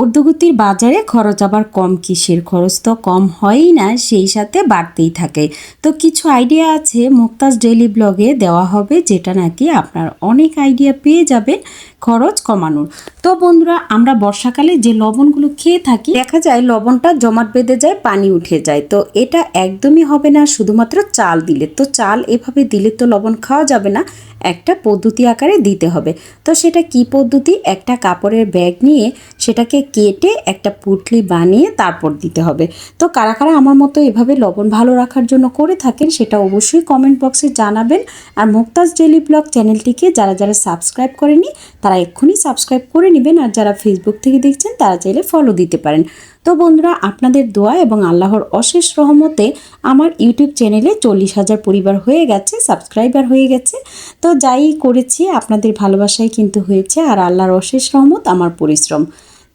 ঊর্ধ্বগতির বাজারে খরচ আবার কম, কিসের খরচ তো কম হয়ই না, সেই সাথে বাড়তেই থাকে। তো কিছু আইডিয়া আছে, মুক্তাজ ডেইলি ব্লগে দেওয়া হবে, যেটা নাকি আপনার অনেক আইডিয়া পেয়ে যাবেন খরচ কমানোর। তো বন্ধুরা, আমরা বর্ষাকালে যে লবণগুলো খেয়ে থাকি, দেখা যায় লবণটা জমাট বেঁধে যায়, পানি উঠে যায়। তো এটা একদমই হবে না, শুধুমাত্র চাল দিলে। তো চাল এভাবে দিলে তো লবণ খাওয়া যাবে না, একটা পদ্ধতি আকারে দিতে হবে। তো সেটা কি পদ্ধতি? একটা কাপড়ের ব্যাগ নিয়ে সেটাকে কেটে একটা পুটলি বানিয়ে তারপর দিতে হবে। তো কারা কারা আমার মতো এভাবে লবণ ভালো রাখার জন্য করে থাকেন সেটা অবশ্যই কমেন্ট বক্সে জানাবেন। আর মুক্তাজ ডেলি ব্লগ চ্যানেলটিকে যারা যারা সাবস্ক্রাইব করেনি, তারা এক্ষুনি সাবস্ক্রাইব করে নেবেন। আর যারা ফেসবুক থেকে দেখছেন, তারা চাইলে ফলো দিতে পারেন। তো বন্ধুরা, আপনাদের দোয়া এবং আল্লাহর অশেষ রহমতে আমার ইউটিউব চ্যানেলে চল্লিশ হাজার পরিবার হয়ে গেছে সাবস্ক্রাইবার হয়ে গেছে। তো যাই করেছি, আপনাদের ভালোবাসায় কিন্তু হয়েছে। আর আল্লাহর অশেষ রহমত, আমার পরিশ্রম।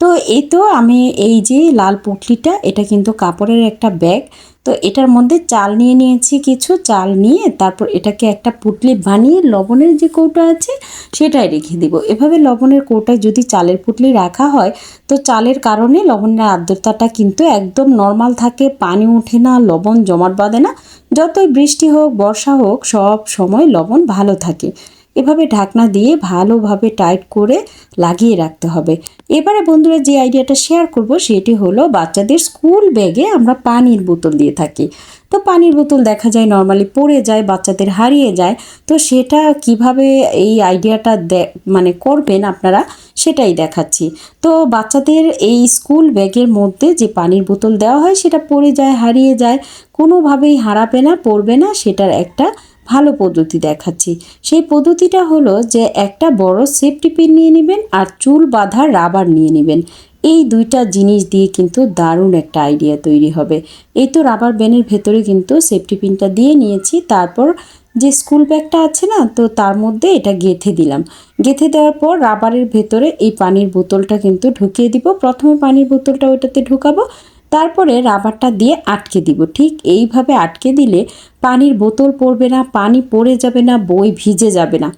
তো এই তো আমি এই যে লাল পুটলিটা, এটা কিন্তু কাপড়ের একটা ব্যাগ। তো এটার মধ্যে চাল নিয়ে নিয়েছি কিছু, চাল নিয়ে তারপর এটাকে একটা পুটলি বানিয়ে লবণের যে কৌটা আছে সেটাই রেখে দিব। এভাবে লবণের কৌটায় যদি চালের পুটলি রাখা হয়, তো চালের কারণে লবণের আর্দ্রতাটা কিন্তু একদম নর্মাল থাকে, পানি ওঠে না, লবণ জমাট বাঁধে না। যতই বৃষ্টি হোক, বর্ষা হোক, সব সময় লবণ ভালো থাকে। এভাবে ঢাকনা দিয়ে ভালোভাবে টাইট করে লাগিয়ে রাখতে হবে। এবারে বন্ধুরা যে আইডিয়াটা শেয়ার করব সেটি হলো বাচ্চাদের স্কুল ব্যাগে আমরা পানির বোতল দিয়ে থাকি। তো পানির বোতল দেখা যায় নর্মালি পড়ে যায়, বাচ্চাদের হারিয়ে যায়। তো সেটা কীভাবে এই আইডিয়াটা মানে করবেন আপনারা সেটাই দেখাচ্ছি। তো বাচ্চাদের এই স্কুল ব্যাগের মধ্যে যে পানির বোতল দেওয়া হয় সেটা পড়ে যায়, হারিয়ে যায়, কোনোভাবেই হারাবে না, পড়বে না, সেটার একটা ভালো পদ্ধতি দেখাচ্ছি। সেই পদ্ধতিটা হলো যে একটা বড় সেফটি পিন নিয়ে নেবেন আর চুল বাঁধার রাবার নিয়ে নেবেন। এই দুইটা জিনিস দিয়ে কিন্তু দারুণ একটা আইডিয়া তৈরি হবে। এই তো রাবার ব্যানের ভেতরে কিন্তু সেফটি পিনটা দিয়ে নিয়েছি। তারপর যে স্কুল ব্যাগটা আছে না, তো তার মধ্যে এটা গেথে দিলাম। গেথে দেওয়ার পর রাবারের ভেতরে এই পানির বোতলটা কিন্তু ঢুকিয়ে দিব। প্রথমে পানির বোতলটা ওটাতে ঢুকাবো। তারপরে রাবারটা দিয়ে আটকে দিব। ঠিক এইভাবে আটকে দিলে পানির বোতল পড়বে না, পানি পড়ে যাবে না, বই ভিজে যাবে না।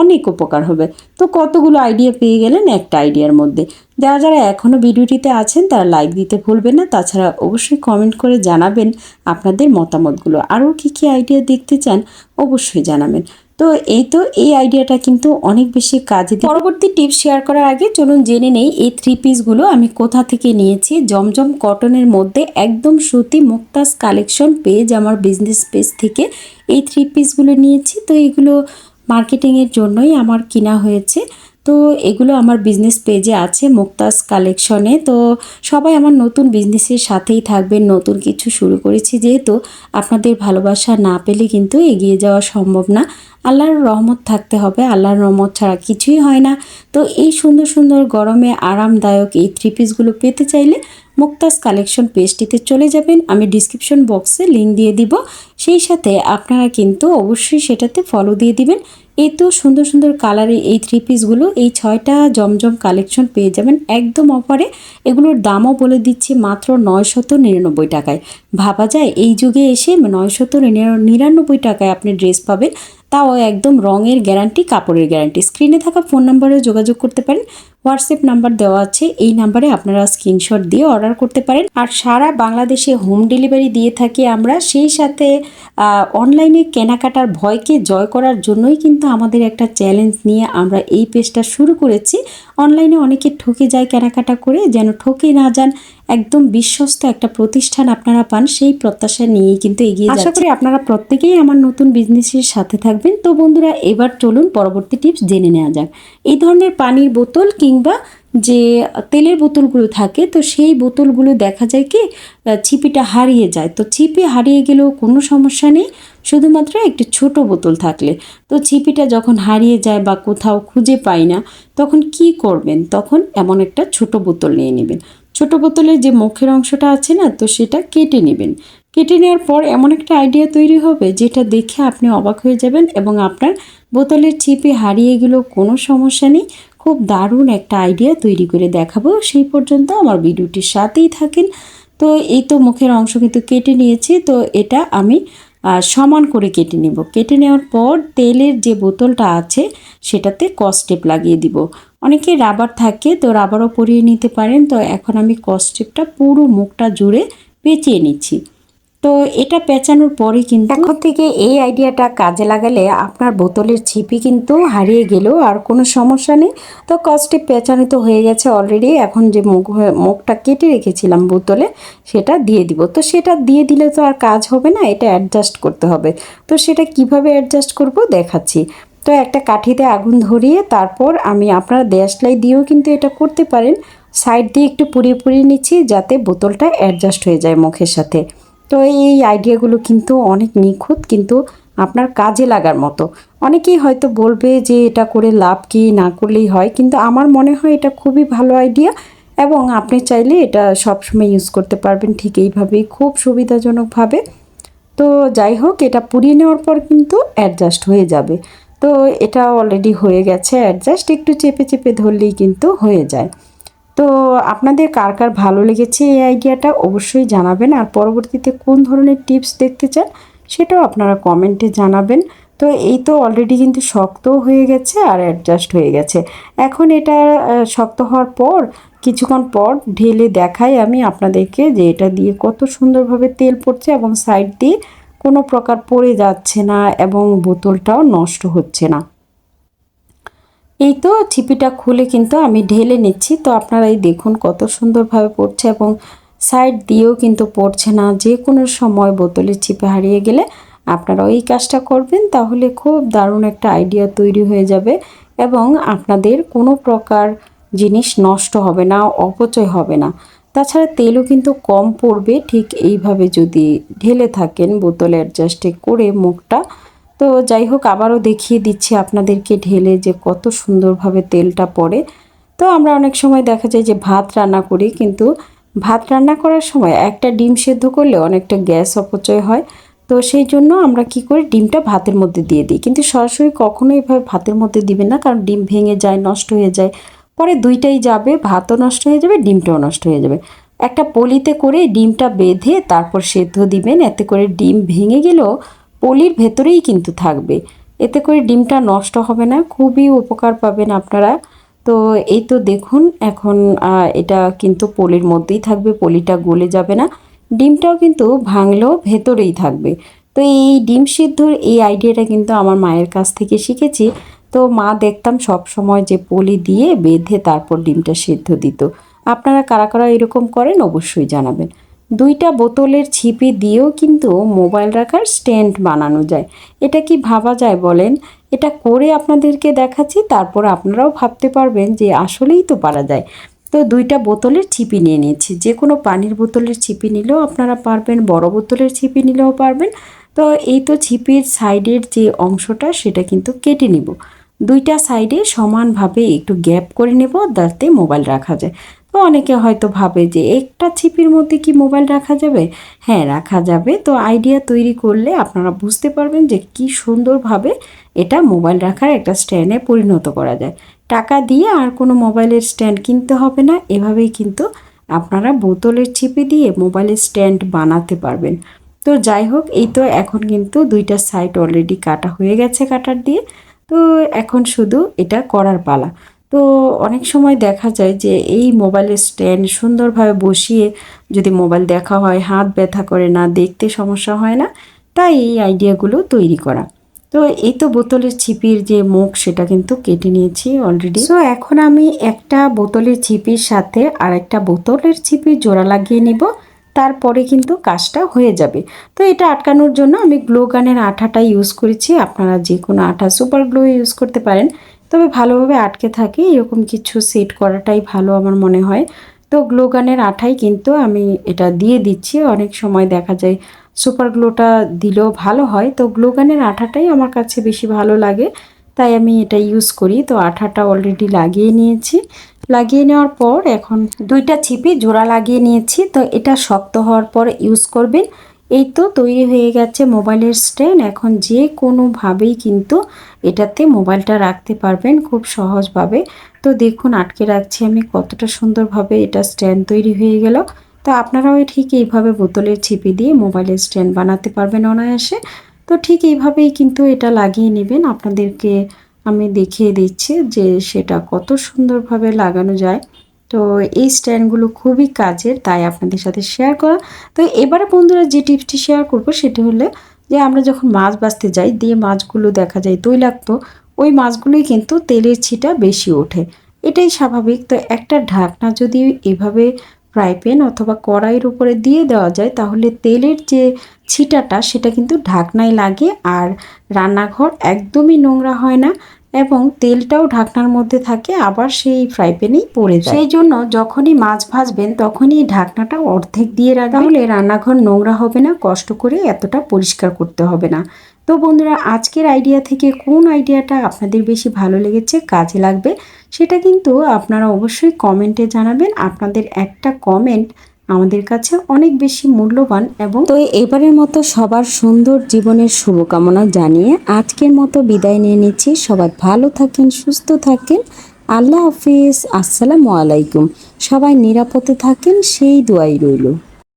অনেক উপকার হবে। তো কতগুলো আইডিয়া পেয়ে গেলেন একটা আইডিয়ার মধ্যে। যারা যারা এখনও ভিডিওটিতে আছেন, তারা লাইক দিতে ভুলবেন না। তাছাড়া অবশ্যই কমেন্ট করে জানাবেন আপনাদের মতামতগুলো। আরও কী কী আইডিয়া দেখতে চান, অবশ্যই জানাবেন। তো এই তো এই আইডিয়াটা কিন্তু অনেক বেশি কাজে পরবর্তী টিপ শেয়ার করার আগে চলুন জেনে নেই এই থ্রি পিসগুলো আমি কোথা থেকে নিয়েছি। জমজম কটনের মধ্যে একদম সুতি মুক্তাস কালেকশন পেজ আমার বিজনেস পেজ থেকে এই থ্রি পিসগুলো নিয়েছি। তো এগুলো মার্কেটিংয়ের জন্যই আমার কিনা হয়েছে। তো এগুলো আমার বিজনেস পেজে আছে মুক্তাজ কালেকশনে তো সবাই আমার নতুন বিজনেসের সাথেই থাকবেন, নতুন কিছু শুরু করেছি যেহেতু আপনাদের ভালোবাসা না পেলে কিন্তু এগিয়ে যাওয়া সম্ভব না। আল্লাহর রহমত থাকতে হবে, আল্লাহর রহমত ছাড়া কিছুই হয় না। তো এই সুন্দর সুন্দর গরমে আরামদায়ক এই থ্রি পিসগুলো পেতে চাইলে মুক্তাজ কালেকশন পেজটিতে চলে যাবেন। আমি ডিসক্রিপশন বক্সে লিঙ্ক দিয়ে দিব। সেই সাথে আপনারা কিন্তু অবশ্যই সেটাতে ফলো দিয়ে দিবেন। এই তো সুন্দর সুন্দর কালারের এই থ্রি পিসগুলো এই ছয়টা জমজম কালেকশন পেয়ে যাবেন একদম অফারে এগুলোর দামও বলে দিচ্ছি মাত্র নয়শত নিরানব্বই টাকায়। ভাবা যায় এই যুগে এসে নয়শত নিরানব্বই টাকায় আপনি ড্রেস পাবেন। তাও একদম রঙের গ্যারান্টি কাপড়ের গ্যারান্টি স্ক্রিনে থাকা ফোন নাম্বারেও যোগাযোগ করতে পারেন। হোয়াটসঅ্যাপ নাম্বার দেওয়া আছে। এই নাম্বারে আপনারা স্ক্রিনশট দিয়ে অর্ডার করতে পারেন। আর সারা বাংলাদেশে হোম ডেলিভারি দিয়ে থাকি আমরা। সেই সাথে অনলাইনে কেনাকাটার ভয়কে জয় করার জন্যই কিন্তু আমাদের একটা চ্যালেঞ্জ নিয়ে আমরা এই পেজটা শুরু করেছি। অনলাইনে অনেকে ঠকে যায় কেনাকাটা করে। যেন ঠকে না যান একদম বিশ্বস্ত একটা প্রতিষ্ঠান আপনারা পান সেই প্রত্যাশা নিয়েই কিন্তু এগিয়ে আশা করি আপনারা প্রত্যেকেই আমার নতুন বিজনেসের সাথে থাকবেন। তো বন্ধুরা এবার চলুন পরবর্তী টিপস জেনে নেওয়া যাক। এই ধরনের পানির বোতল কিংবা যে তেলের বোতলগুলো থাকে তো সেই বোতলগুলো দেখা যায় কি ছিপিটা হারিয়ে যায়। তো ছিপি হারিয়ে গেলেও কোনো সমস্যা নেই শুধুমাত্র একটি ছোট বোতল থাকলে। তো ছিপিটা যখন হারিয়ে যায় বা কোথাও খুঁজে পাই না তখন কি করবেন? তখন এমন একটা ছোট বোতল নিয়ে নেবেন। ছোট বোতলের যে মুখের অংশটা আছে না, তো সেটা কেটে নেবেন। কেটে নেওয়ার পর এমন একটা আইডিয়া তৈরি হবে, যেটা দেখে আপনি অবাক হয়ে যাবেন এবং আপনার বোতলের ছিপে হারিয়ে গেলেও কোনো সমস্যা নেই। খুব দারুণ একটা আইডিয়া তৈরি করে দেখাবো। সেই পর্যন্ত আমার ভিডিওটির সাথেই থাকেন। তো এই তো মুখের অংশ কিন্তু কেটে নিয়েছি, তো এটা আমি সমান করে কেটে নেব। কেটে নেওয়ার পর তেলের যে বোতলটা আছে, সেটাতে কস্টেপ লাগিয়ে দিব। অনেকে রাবার থাকে, তো রাবারও পরিয়ে নিতে পারেন। তো এখন আমি কস্টেপটা পুরো মুখটা জুড়ে পেঁচিয়ে নিচ্ছি। তো এটা পেঁচানোর পরে কিন্তু এখন থেকে এই আইডিয়াটা কাজে লাগালে আপনার বোতলের ছিপি কিন্তু হারিয়ে গেলেও আর কোনো সমস্যা নেই। তো কস্টে পেঁচানো তো হয়ে গেছে অলরেডি এখন যে মুখ মুখটা কেটে রেখেছিলাম বোতলে, সেটা দিয়ে দিব। তো সেটা দিয়ে দিলে তো আর কাজ হবে না, এটা অ্যাডজাস্ট করতে হবে। তো সেটা কীভাবে অ্যাডজাস্ট করব দেখাচ্ছি। তো একটা কাঠিতে আগুন ধরিয়ে তারপর আমি আপনারা দেশলাই দিয়েও কিন্তু এটা করতে পারেন। সাইড দিয়ে একটু পুড়িয়ে পুড়িয়ে নিচ্ছি যাতে বোতলটা অ্যাডজাস্ট হয়ে যায় মুখের সাথে। তো এই আইডিয়াগুলো কিন্তু অনেক নিখুঁত, কিন্তু আপনার কাজে লাগার মতো। অনেকেই হয়তো বলবে যে এটা করে লাভ কি, না করলেই হয়, কিন্তু আমার মনে হয় এটা খুবই ভালো আইডিয়া এবং আপনি চাইলে এটা সবসময় ইউজ করতে পারবেন ঠিক এইভাবেই, খুব সুবিধাজনকভাবে। তো যাই হোক, এটা পুড়িয়ে নেওয়ার পর কিন্তু অ্যাডজাস্ট হয়ে যাবে। তো এটা অলরেডি হয়ে গেছে অ্যাডজাস্ট একটু চেপে চেপে ধরলেই কিন্তু হয়ে যায়। তো আপনাদের কার কার ভালো লেগেছে এই আইডিয়াটা অবশ্যই জানাবেন, আর পরবর্তীতে কোন ধরনের টিপস দেখতে চান সেটাও আপনারা কমেন্টে জানাবেন। তো এই তো অলরেডি কিন্তু শক্ত হয়ে গেছে আর অ্যাডজাস্ট হয়ে গেছে। এখন এটা শক্ত হওয়ার পর, কিছুক্ষণ পর ঢেলে দেখাই আমি আপনাদেরকে যে এটা দিয়ে কত সুন্দরভাবে তেল পড়ছে এবং সাইড দিয়ে কোনো প্রকার পড়ে যাচ্ছে না এবং বোতলটাও নষ্ট হচ্ছে না। এই তো ছিপিটা খুলে কিন্তু আমি ঢেলে নিচ্ছি। তো আপনারা এই দেখুন কত সুন্দরভাবে পড়ছে এবং সাইড দিয়েও কিন্তু পড়ছে না। যে কোনো সময় বোতলের ছিপে হারিয়ে গেলে আপনারা এই কাজটা করবেন, তাহলে খুব দারুণ একটা আইডিয়া তৈরি হয়ে যাবে এবং আপনাদের কোনো প্রকার জিনিস নষ্ট হবে না, অপচয় হবে না। তাছাড়া তেলও কিন্তু কম পড়বে, ঠিক এইভাবে যদি ঢেলে থাকেন বোতলে অ্যাডজাস্টে করে মুখটা। তো যাই হোক, আবারও দেখিয়ে দিচ্ছি আপনাদেরকে ঢেলে যে কত সুন্দরভাবে তেলটা পড়ে। তো আমরা অনেক সময় দেখা যায় যে ভাত রান্না করি, কিন্তু ভাত রান্না করার সময় একটা ডিম সেদ্ধ করলে অনেকটা গ্যাস অপচয় হয়। তো সেই জন্য আমরা কি করি, ডিমটা ভাতের মধ্যে দিয়ে দিই। কিন্তু সরাসরি কখনোই এভাবে ভাতের মধ্যে দিবেন না, কারণ ডিম ভেঙে যায়, নষ্ট হয়ে যায়। পরে দুইটাই যাবে, ভাতও নষ্ট হয়ে যাবে, ডিমটাও নষ্ট হয়ে যাবে। একটা পলিতে করে ডিমটা বেঁধে তারপর সেদ্ধ দিবেন, এতে করে ডিম ভেঙে গেলেও পলির ভেতরেই কিন্তু থাকবে। এতে করে ডিমটা নষ্ট হবে না, খুবই উপকার পাবেন আপনারা। তো এই তো দেখুন, এখন এটা কিন্তু পলির মধ্যেই থাকবে, পলিটা গলে যাবে না। ডিমটাও কিন্তু ভাঙলেও ভেতরেই থাকবে। তো এই ডিম সিদ্ধর এই আইডিয়াটা কিন্তু আমার মায়ের কাছ থেকে শিখেছি। তো মা দেখতাম সব সময় যে পলি দিয়ে বেঁধে তারপর ডিমটা সিদ্ধ দিত। আপনারা কারা কারা এরকম করেন অবশ্যই জানাবেন। দুইটা বোতলের ছিপি দিয়েও কিন্তু মোবাইল রাখার স্ট্যান্ড বানানো যায়। এটা কি ভাবা যায় বলেন? এটা করে আপনাদেরকে দেখাচ্ছি, তারপর আপনারাও ভাবতে পারবেন যে আসলেই তো পারা যায়। তো দুইটা বোতলের ছিপি নিয়ে নিয়েছি। যে কোনো পানির বোতলের ছিপি নিলেও আপনারা পারবেন, বড় বোতলের ছিপি নিলেও পারবেন। তো এই তো ছিপির সাইডের যে অংশটা, সেটা কিন্তু কেটে নিব। দুইটা সাইডে সমানভাবে একটু গ্যাপ করে নেব যাতে মোবাইল রাখা যায়। তো অনেকে হয়তো ভাবে যে একটা ছিপির মধ্যে কি মোবাইল রাখা যাবে? হ্যাঁ রাখা যাবে। তো আইডিয়া তৈরি করলে আপনারা বুঝতে পারবেন যে কি সুন্দরভাবে এটা মোবাইল রাখার একটা স্ট্যান্ডে পরিণত করা যায়। টাকা দিয়ে আর কোনো মোবাইলের স্ট্যান্ড কিনতে হবে না, এভাবেই কিন্তু আপনারা বোতলের ছিপে দিয়ে মোবাইলের স্ট্যান্ড বানাতে পারবেন। তো যাই হোক, এই তো এখন কিন্তু দুইটা সাইড অলরেডি কাটা হয়ে গেছে কাটার দিয়ে। তো এখন শুধু এটা করার পালা। তো অনেক সময় দেখা যায় যে এই মোবাইলের স্ট্যান্ড সুন্দরভাবে বসিয়ে যদি মোবাইল দেখা হয়, হাত ব্যথা করে না, দেখতে সমস্যা হয় না, তাই এই আইডিয়াগুলো তৈরি করা। তো এই তো বোতলের ছিপির যে মুখ, সেটা কিন্তু কেটে নিয়েছি অলরেডি তো এখন আমি একটা বোতলের ছিপির সাথে আর একটা বোতলের ছিপির জোড়া লাগিয়ে নিব। তারপরে কিন্তু কাজটা হয়ে যাবে। তো এটা আটকানোর জন্য আমি গ্লো গানের আঠাটা ইউজ করেছি। আপনারা যে কোনো আঠা সুপার গ্লো ইউজ করতে পারেন। তবে ভালোভাবে আটকে থাকে, এরকম কিছু সেট করাটাই ভালো আমার মনে হয়। তো গ্লো গানের আঠাই কিন্তু আমি এটা দিয়ে দিচ্ছি। অনেক সময় দেখা যায় সুপার গ্লোটা দিলেও ভালো হয়। তো গ্লো গানের আঠাটাই আমার কাছে বেশি ভালো লাগে। তাই আমি এটা ইউজ করি। তো আঠাটা অলরেডি লাগিয়ে নিয়েছি। লাগিয়ে নেওয়ার পর এখন দুইটা ছিপি জোড়া লাগিয়ে নিয়েছি। তো এটা শক্ত হওয়ার পর ইউজ করবেন। এই তো তৈরি হয়ে গেছে মোবাইলের স্ট্যান্ড। এখন যে কোনোভাবেই কিন্তু এটাতে মোবাইলটা রাখতে পারবেন খুব সহজভাবে। তো দেখুন, আটকে রাখছি আমি কতটা সুন্দরভাবে এটা স্ট্যান্ড তৈরি হয়ে গেল। তো আপনারাও ঠিক এইভাবে বোতলের ছিপি দিয়ে মোবাইলের স্ট্যান্ড বানাতে পারবেন অনায়াসে। তো ঠিক এইভাবেই কিন্তু এটা লাগিয়ে নেবেন। আপনাদেরকে আমি দেখিয়ে দিচ্ছি যে সেটা কত সুন্দরভাবে লাগানো যায়। তো এই স্ট্যান্ডগুলো খুবই কাজের, তাই আপনাদের সাথে শেয়ার করা। তো এবারে বন্ধুরা যে টিপসটি শেয়ার করব সেটি হলে যে আমরা যখন মাছ বাছতে যাই দিয়ে মাছগুলো দেখা যায় তৈলাক্ত, ওই মাছগুলোই কিন্তু তেলের ছিটা বেশি ওঠে। এটাই স্বাভাবিক। তো একটা ঢাকনা যদি এভাবে ফ্রাই প্যান অথবা কড়াইয়ের উপরে দিয়ে দেওয়া যায়, তাহলে তেলের যে ছিটাটা সেটা কিন্তু ঢাকনায় লাগে আর রান্নাঘর একদমই নোংরা হয় না এবং তেলটাও ঢাকনার মধ্যে থাকে, আবার সেই ফ্রাই প্যানেই পড়ে যায়। সেই জন্য যখনই মাছ ভাজবেন তখনই ঢাকনাটা অর্ধেক দিয়ে রাখা হলে রান্নাঘর নোংরা হবে না, কষ্ট করে এতটা পরিষ্কার করতে হবে না। তো বন্ধুরা, আজকের আইডিয়া থেকে কোন আইডিয়াটা আপনাদের বেশি ভালো লেগেছে, কাজে লাগবে, সেটা কিন্তু আপনারা অবশ্যই কমেন্টে জানাবেন। আপনাদের একটা কমেন্ট আমাদের কাছে অনেক বেশি মূল্যবান এবং তো এবারের মতো সবার সুন্দর জীবনের শুভকামনা জানিয়ে আজকের মতো বিদায় নিয়ে নিচ্ছি। সবাই ভালো থাকেন, সুস্থ থাকেন। আল্লাহ হাফিজ। আসসালামু আলাইকুম। সবাই নিরাপদে থাকেন, সেই দোয়াই রইল।